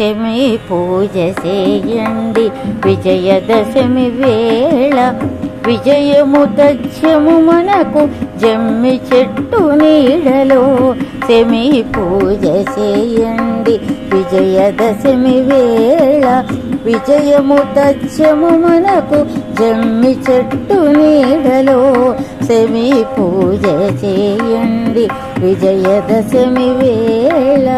దశమి పూజ చేయండి. విజయదశమి వేళ విజయము తథ్యము మనకు జమ్మి చెట్టు నీడలో శమి పూజ చేయండి. విజయదశమి వేళ విజయము తథ్యము మనకు జమ్మి చెట్టు నీడలో శమి పూజ చేయండి. విజయదశమి వేళ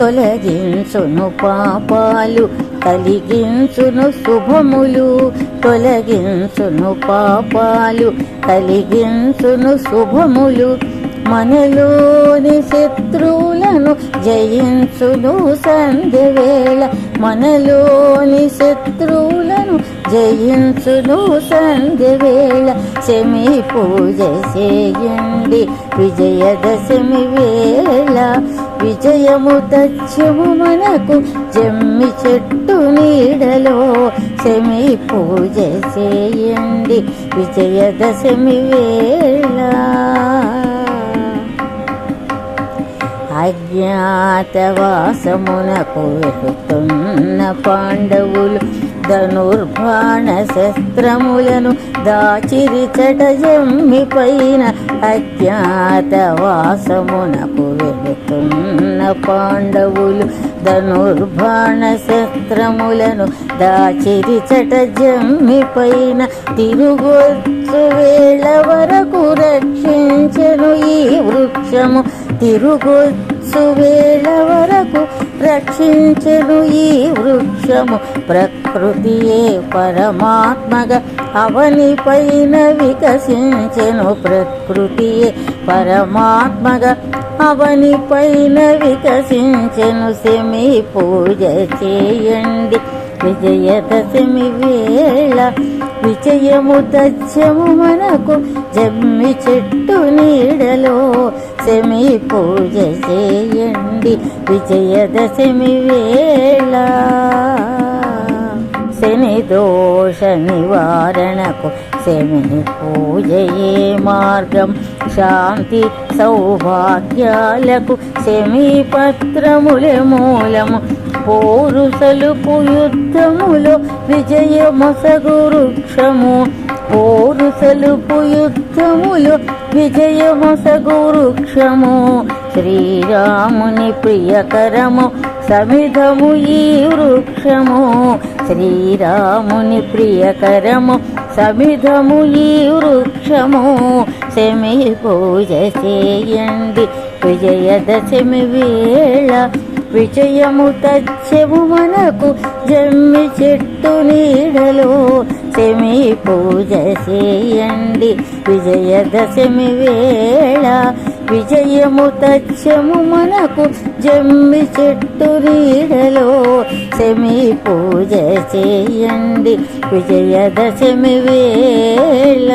తొలగించును పాపాలు కలిగించును శుభములు. తొలగించును పాపాలు కలిగించును శుభములు. మనలోని శత్రువులను జయించును సంధ్యవేళ మనలోని శత్రువులను జయించును సంధ్యవేళ శమి పూజ చేయండి విజయదశమి వేళ. విజయము తథ్యము మనకు జమ్మి చెట్టు నీడలో శమి పూజ చేయండి. విజయదశమి వేళ అజ్ఞాతవాసమునకు వెళుతున్న పాండవులు ధనుర్బాణ శస్త్రములను దాచిరిచట జమ్మి పైన అజ్ఞాతవాసమునకు వెళుతున్న పాండవులు ధనుర్బాణ శస్త్రములను దాచిరిచట జమ్మి పైన తిరుగొచ్చు వేళ వరకు రక్షించను ఈ వృక్షము. తిరుగొచ్చు వేల వరకు రక్షించెను ఈ వృక్షము. ప్రకృతియే పరమాత్మగా అవని పైన వికసించెను. ప్రకృతియే పరమాత్మగా అవని పైన వికసించెను. సెమి పూజ చేయండి. విజయదశమి వేళ విజయము తథ్యము మనకు జమ్మి చెట్టు నీడలో శమి పూజ చేయండి. విజయదశమి వేళ శని దోష నివారణకు శమిని పూజయే మార్గం శాంతి సౌభాగ్యాలకు శమీపత్రములే మూలము. పోరుసలుపు యుద్ధములో విజయమసగురుక్షము పోరుసలుపు యుద్ధములో విజయమసగురుక్షము శ్రీరాముని ప్రియకరము సమిధము ఈ వృక్షము. శ్రీరాముని ప్రియకరము సమిధము ఈ వృక్షము శమి పూజ చేయండి. విజయదశమి వేళ విజయము తచ్చము మనకు జమ్మి చెట్టు నీడలో శమి పూజ చేయండి. విజయదశమి వేళ విజయము తచ్చము మనకు జమ్మి చెట్టు నీడలో శమి పూజ చేయండి. విజయదశమి వేళ